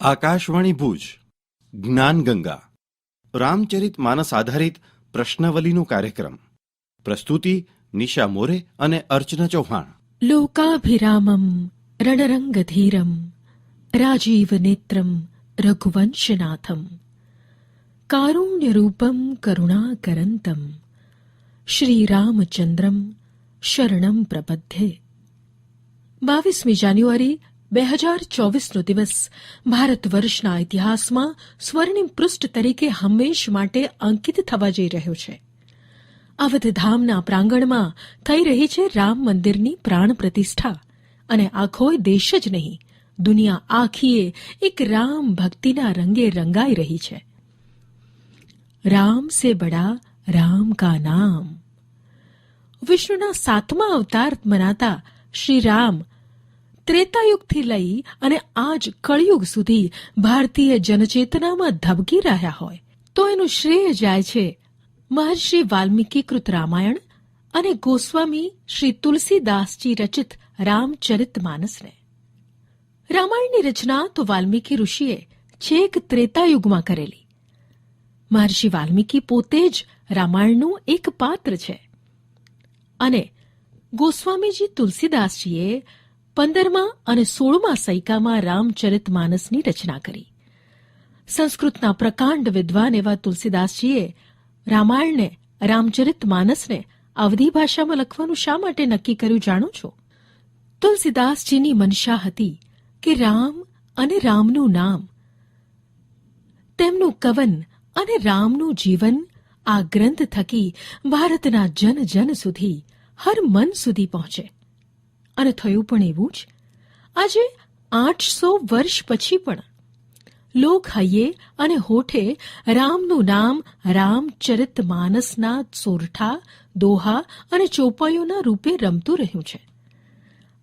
આકાશવાણી ભુજ જ્ઞાનગંગા રામચરિત માનસ આધારિત પ્રશ્નાવલીનો કાર્યક્રમ. પ્રસ્તુતિ નિશા મોરે અને અર્ચના ચૌહાણ. લોકાભિરામમ રણરંગધીરમ રાજીવ નેત્રમ રઘુવંશનાથમ કારુણ્યરૂપમ કરુણાકરંતમ શ્રીરામચંદ્રમ શરણમ પ્રપદ્યે બાવીસમી જાન્યુઆરી બે હજાર ચોવીસનો દિવસ ભારત વર્ષના ઇતિહાસમાં સ્વર્ણિમ પૃષ્ઠ તરીકે હંમેશ માટે અંકિત થવા જઈ રહ્યો છે. અવધધામના પ્રાંગણમાં થઈ રહી છે રામ મંદિરની પ્રાણ પ્રતિષ્ઠા. અને આખો દેશ જ નહીં, દુનિયા આખીએ એક રામ ભક્તિના રંગે રંગાઈ રહી છે. રામ સે બડા, રામ કા નામ. વિષ્ણુના સાતમા અવતાર મનાતા શ્રી રામ ત્રેતાયુગથી લઈ અને આજ કળયુગ સુધી ભારતીય જનચેતનામાં ધબકી રહ્યા હોય, તો એનું શ્રેય જાય છે મહર્ષિ વાલ્મીકી કૃત રામાયણ અને ગોસ્વામી શ્રી તુલસીદાસજી રચિત રામચરિત માનસને. રામાયણની રચના તો વાલ્મીકી ઋષિએ છેક ત્રેતાયુગમાં કરેલી. મહર્ષિ વાલ્મીકી પોતે જ રામાયણનું એક પાત્ર છે. અને ગોસ્વામીજી તુલસીદાસજીએ પંદરમા અને સોળમા સૈકામાં રામચરિત માનસની રચના કરી. સંસ્કૃતના પ્રકાંડ વિદ્વાન એવા તુલસીદાસજીએ રામાયણને, રામચરિત માનસને અવધી ભાષામાં લખવાનું શા માટે નક્કી કર્યું જાણો છો? તુલસીદાસજીની મનશા હતી કે રામ અને રામનું નામ, તેમનું કવન અને રામનું જીવન આ ગ્રંથ થકી ભારતના જન જન સુધી, હર મન સુધી પહોંચે. અને થયું પણ એવું જ? આજે આઠસો વર્ષ પછી પણ લોક હૈયે અને હોઠે રામનું નામ રામચરિત માનસના સોરઠા દોહા અને ચોપાઈઓના રૂપે રમતું રહ્યું છે.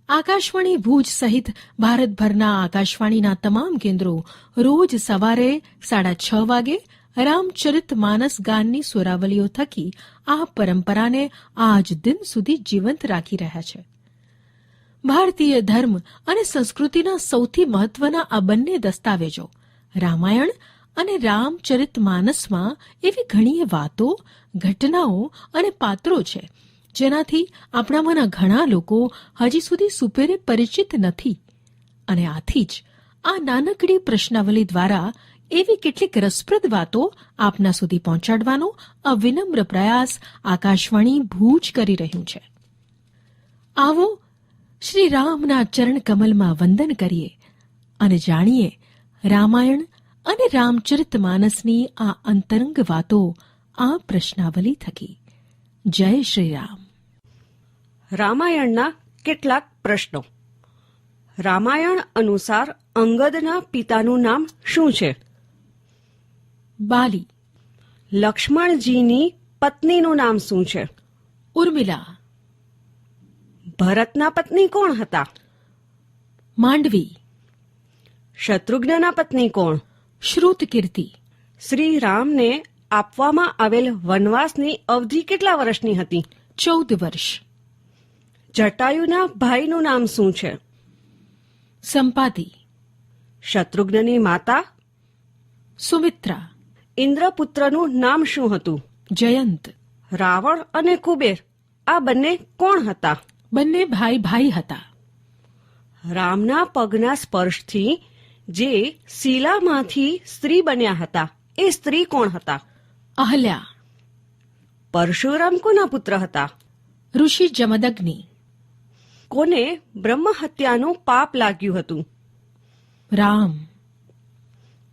આકાશવાણી ભુજ સહિત ભારતભરના આકાશવાણીના તમામ કેન્દ્રો રોજ સવારે સાડા છ વાગે રામચરિત માનસ ગાનની સુરાવલીઓ થકી આ પરંપરાને આજ દિન સુધી જીવંત રાખી રહ્યા છે. ભારતીય ધર્મ અને સંસ્કૃતિના સૌથી મહત્વના આ બંને દસ્તાવેજો, રામાયણ અને રામચરિત માનસમાં એવી ઘણી વાતો, ઘટનાઓ અને પાત્રો છે, જેનાથી આપણામાંના ઘણા લોકો હજી સુધી સુપેરે પરિચિત નથી. અને આથી જ આ નાનકડી પ્રશ્નાવલી દ્વારા એવી કેટલીક રસપ્રદ વાતો આપના સુધી પહોંચાડવાનો આ વિનમ્ર પ્રયાસ આકાશવાણી ભૂજ કરી રહ્યું છે. આવો શ્રી રામના ચરણ કમલમાં વંદન કરીએ અને જાણીએ રામાયણ અને રામચરિત માનસની આ અંતરંગ વાતો આ પ્રશ્નાવલી થકી. જય શ્રી રામ રામાયણના કેટલાક પ્રશ્નો. રામાયણ અનુસાર અંગદના પિતાનું નામ શું છે? બાલી. લક્ષ્મણજીની પત્નીનું નામ શું છે? ઉર્મિલા. ભરતના પત્ની કોણ હતા? માંડવી. શત્રુઘ્નના પત્ની કોણ? શ્રુતકીર્તિ શ્રી રામને આપવામાં આવેલ વનવાસની અવધિ કેટલા વર્ષની હતી? ચૌદ વર્ષ. જટાયુના ભાઈનું નામ શું છે? સંપાતિ શત્રુઘ્નની માતા? સુમિત્રા. ઇન્દ્રપુત્રનું નામ શું હતું? જયંત. રાવણ અને કુબેર. આ બંને કોણ હતા? બંને ભાઈ ભાઈ હતા. રામના પગના સ્પર્શથી જે શીલામાંથી સ્ત્રી બન્યા હતા એ સ્ત્રી કોણ હતા? અહલ્યા. પરશુરામ કોના પુત્ર હતા? ઋષિ જમદગ્નિ. કોને બ્રહ્મ હત્યાનું પાપ લાગ્યું હતું? રામ.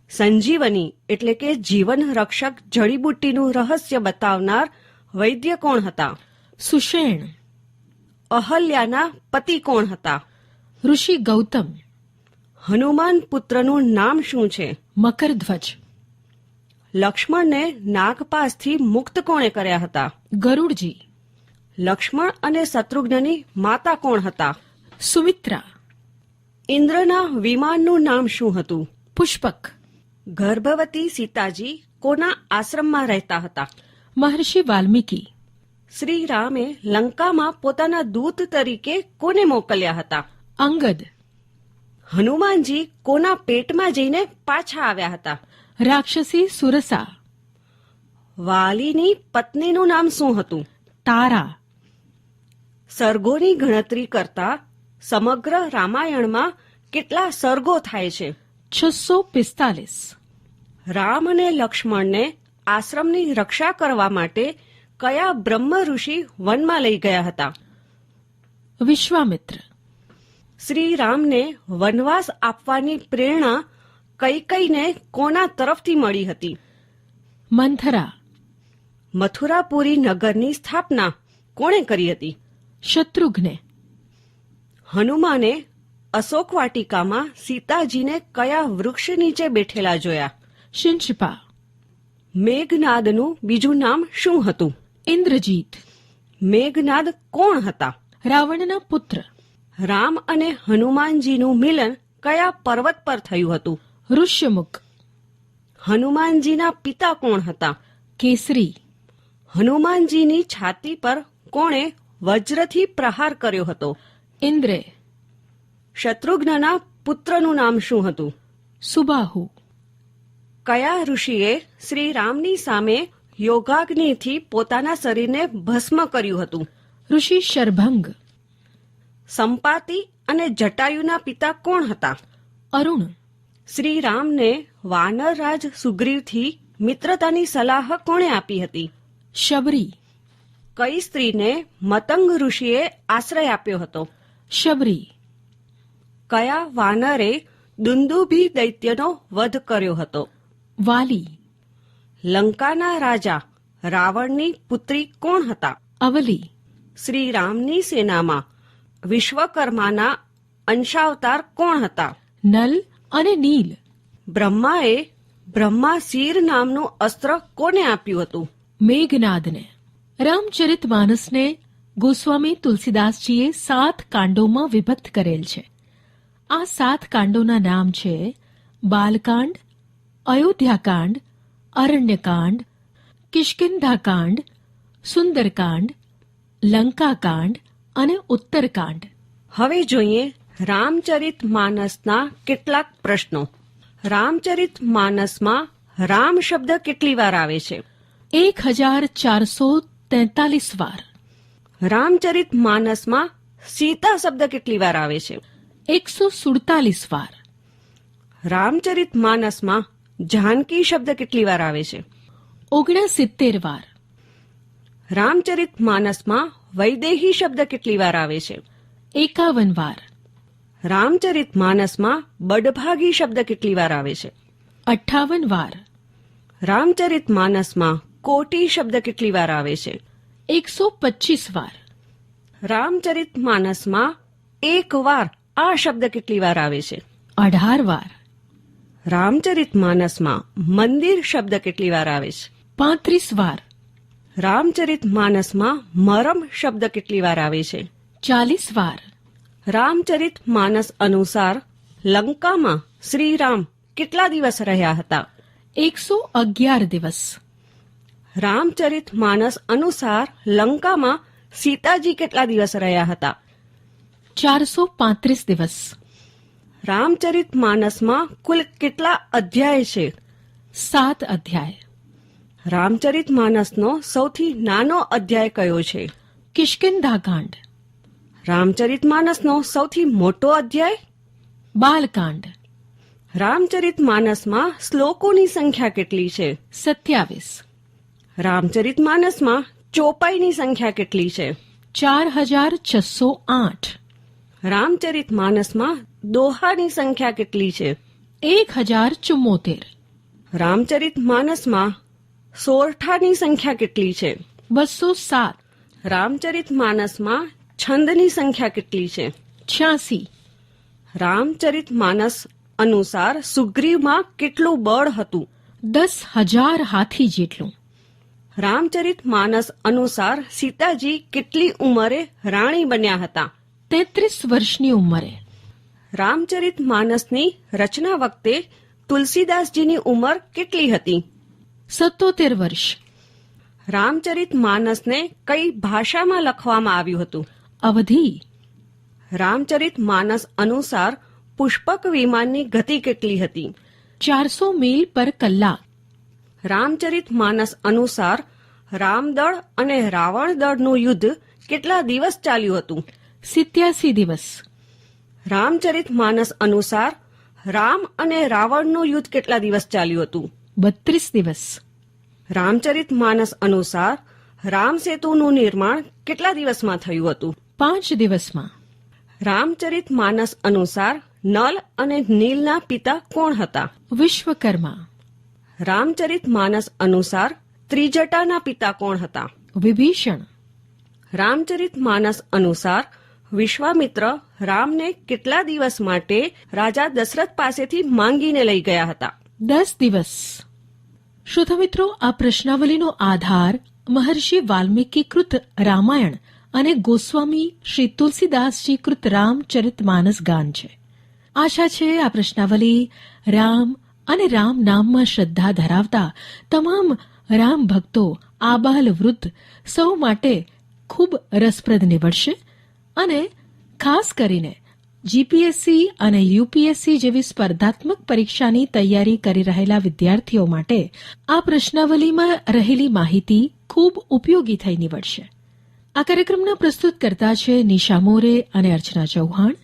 સંજીવની એટલે કે જીવન રક્ષક જડીબુટ્ટીનું રહસ્ય બતાવનાર વૈદ્ય કોણ હતા? સુષેણ. અહલ્યાના પતિ કોણ હતા? ઋષિ ગૌતમ. હનુમાન પુત્રનું નામ શું છે? મકરધ્વજ. લક્ષ્મણને નાગપાસથી મુક્ત કોણે કર્યા હતા? ગરુડજી. લક્ષ્મણ અને શત્રુઘ્નની માતા કોણ હતા? સુમિત્રા. ઇન્દ્રના વિમાનનું નામ શું હતું? પુષ્પક. ગર્ભવતી સીતાજી કોના આશ્રમમાં રહેતા હતા? મહર્ષિ વાલ્મીકી. શ્રી રામે લંકામાં પોતાના દૂત તરીકે કોને મોકલ્યા હતા? અંગદ. હનુમાનજી કોના પેટમાં જઈને પાછા આવ્યા હતા? રાક્ષસી સુરસા. વાલીની પત્નીનું નામ શું હતું? તારા. સર્ગોની ગણતરી કરતા સમગ્ર રામાયણમાં કેટલા સર્ગો થાય છે? છસો પિસ્તાલીસ. રામ અને લક્ષ્મણને આશ્રમની રક્ષા કરવા માટે કયા બ્રહ્મ ઋષિ વનમાં લઈ ગયા હતા? વિશ્વામિત્ર. શ્રી રામને વનવાસ આપવાની પ્રેરણા કઈ કઈને કોના તરફથી મળી હતી? મંથરા. મથુરાપુરી નગરની સ્થાપના કોણે કરી હતી? શત્રુઘ્ને. હનુમાને અશોક વાટિકામાં સીતાજીને કયા વૃક્ષ નીચે બેઠેલા જોયા? શિંશપા મેઘનાદનું બીજું નામ શું હતું? ઇન્દ્રજીત. મેઘનાદ કોણ હતા? રાવણના પુત્ર. રામ અને હનુમાનજીનું મિલન કયા પર્વત પર થયું હતું? ઋષ્યમુખ. હનુમાનજીના પિતા કોણ હતા? કેસરી. હનુમાનજીની છાતી પર કોણે વજ્રથી પ્રહાર કર્યો હતો? ઇન્દ્રે. શત્રુઘ્નના પુત્રનું નામ શું હતું? સુબાહુ. કયા ઋષિએ શ્રી રામની સામે યોગાગ્નિથી પોતાના શરીરને ભસ્મ કર્યું હતું. ઋષિ શરભંગ. સંપાતિ અને જટાયુના પિતા કોણ હતા? અરુણ. શ્રી રામને વાનરરાજ સુગ્રીવથી મિત્રતાની સલાહ કોણે આપી હતી? શબરી. કઈ સ્ત્રીને મતંગ ઋષિએ આશ્રય આપ્યો હતો? શબરી. કયા વાનરે દુંદુભી દૈત્યનો વધ કર્યો હતો? વાલી. લંકાના રાજા રાવણની પુત્રી કોણ હતા? અવલી. શ્રી રામની સેનામાં વિશ્વકર્માના અંશાવતાર કોણ હતા? નલ અને નીલ. બ્રહ્માએ શિર નામનું અસ્ત્ર કોને આપ્યું હતું? મેઘનાદને. રામચરિત માનસને ગોસ્વામી તુલસીદાસજીએ સાત કાંડોમાં વિભક્ત કરેલ છે. આ સાત કાંડોના નામ છે બાલકાંડ અયોધ્યાકાંડ અરણ્યકાંડ કિષ્કિંધાકાંડ સુંદરકાંડ લંકાકાંડ અને ઉત્તરકાંડ હવે જોઈએ રામચરિત માનસના કેટલાક પ્રશ્નો. રામચરિત માનસમાં રામ શબ્દ કેટલી વાર આવે છે? એક હજાર ચારસો તેતાલીસ વાર. રામચરિત માનસમાં સીતા શબ્દ કેટલી વાર આવે છે? એકસો સુડતાલીસ વાર. રામચરિત માનસમાં જાનકી શબ્દ કેટલી વાર આવે છે? ઓગણસિત્તેર વાર. રામચરિત માનસમાં વૈદેહી શબ્દ કેટલી વાર આવે છે? એકાવન વાર. રામચરિત માનસમાં બડભાગી શબ્દ કેટલી વાર આવે છે? અઠ્ઠાવન વાર. રામચરિત માનસમાં કોટી શબ્દ કેટલી વાર આવે છે? એકસો પચીસ વાર. રામચરિત માનસમાં એક વાર આ શબ્દ કેટલી વાર આવે છે? અઢાર વાર. રામચરિત માનસમાં મંદિર શબ્દ કેટલી વાર આવે છે? પાંત્રીસ વાર. રામચરિત માનસમાં મરમ શબ્દ કેટલી વાર આવે છે? ચાલીસ વાર. રામચરિત માનસ અનુસાર લંકામાં શ્રીરામ કેટલા દિવસ રહ્યા હતા? એકસો અગિયાર દિવસ. રામચરિત માનસ અનુસાર લંકામાં સીતાજી કેટલા દિવસ રહ્યા હતા? ચારસો પાંત્રીસ દિવસ. રામચરિત માનસમાં કુલ કેટલા અધ્યાય છે? સાત અધ્યાય. રામચરિત માનસનો સૌથી નાનો અધ્યાય કયો છે? કિષ્કિંધાકાંડ રામચરિત માનસનો સૌથી મોટો અધ્યાય? બાલકાંડ. રામચરિત માનસમાં શ્લોકોની સંખ્યા કેટલી છે? સત્યાવીસ. રામચરિત માનસમાં ચોપાઈની સંખ્યા કેટલી છે? ચાર હજાર છસો આઠ. રામચરિત માનસમાં દોહાની સંખ્યા કેટલી છે? એક હજાર ચુમ્મોતેર રામચરિત માનસમાં સોરઠાની સંખ્યા કેટલી છે? બસો સાત. રામચરિત માનસમાં છંદની સંખ્યા કેટલી છે? છ્યાસી. રામચરિત માનસ અનુસાર સુગ્રીવમાં કેટલું બળ હતું? દસ હજાર હાથી જેટલું. રામચરિત માનસ અનુસાર સીતાજી કેટલી ઉંમરે રાણી બન્યા હતા? તેત્રીસ વર્ષની ઉંમરે. રામચરિત માનસની રચના વખતે તુલસીદાસજીની ઉંમર કેટલી હતી? સત્તોતેર વર્ષ. રામચરિત માનસને કઈ ભાષામાં લખવામાં આવ્યું હતું? અવધિ. રામચરિત માનસ અનુસાર પુષ્પક વિમાનની ગતિ કેટલી હતી? ચારસો મીલ પર કલાક. રામચરિત માનસ અનુસાર રામદળ અને રાવણ દળનું યુદ્ધ કેટલા દિવસ ચાલ્યું હતું? સિત્યાસી દિવસ. રામચરિત માનસ અનુસાર રામ અને રાવણનું યુદ્ધ કેટલા દિવસ ચાલ્યું હતું? બત્રીસ દિવસ. રામચરિત માનસ અનુસાર રામ સેતુનું નિર્માણ કેટલા દિવસમાં થયું હતું? પાંચ દિવસમાં. રામચરિત માનસ અનુસાર નલ અને નીલના પિતા કોણ હતા? વિશ્વકર્મા. રામચરિત માનસ અનુસાર ત્રિજટાના પિતા કોણ હતા? વિભીષણ. રામચરિત માનસ અનુસાર વિશ્વામિત્ર રામને કેટલા દિવસ માટે રાજા દશરથ પાસેથી માંગીને લઈ ગયા હતા? દસ દિવસ. શ્રોતા મિત્રો આ પ્રશ્નાવલીનો આધાર મહર્ષિ વાલ્મીકી કૃત રામાયણ અને ગોસ્વામી શ્રી તુલસીદાસજી કૃત રામચરિત માનસ ગાન છે. આશા છે આ પ્રશ્નાવલી રામ અને રામ નામમાં શ્રદ્ધા ધરાવતા તમામ રામ ભક્તો આબાલ વૃદ્ધ સૌ માટે ખૂબ રસપ્રદ નીવડશે. અને ખાસ કરીને જીપીએસસી અને યુપીએસસી જેવી સ્પર્ધાત્મક પરીક્ષાની તૈયારી કરી રહેલા વિદ્યાર્થીઓ માટે આ પ્રશ્નાવલીમાં રહેલી માહિતી ખૂબ ઉપયોગી થઈ નીવડશે. આ કાર્યક્રમના પ્રસ્તુત કરતા છે નિશા મોરે અને અર્ચના ચૌહાણ.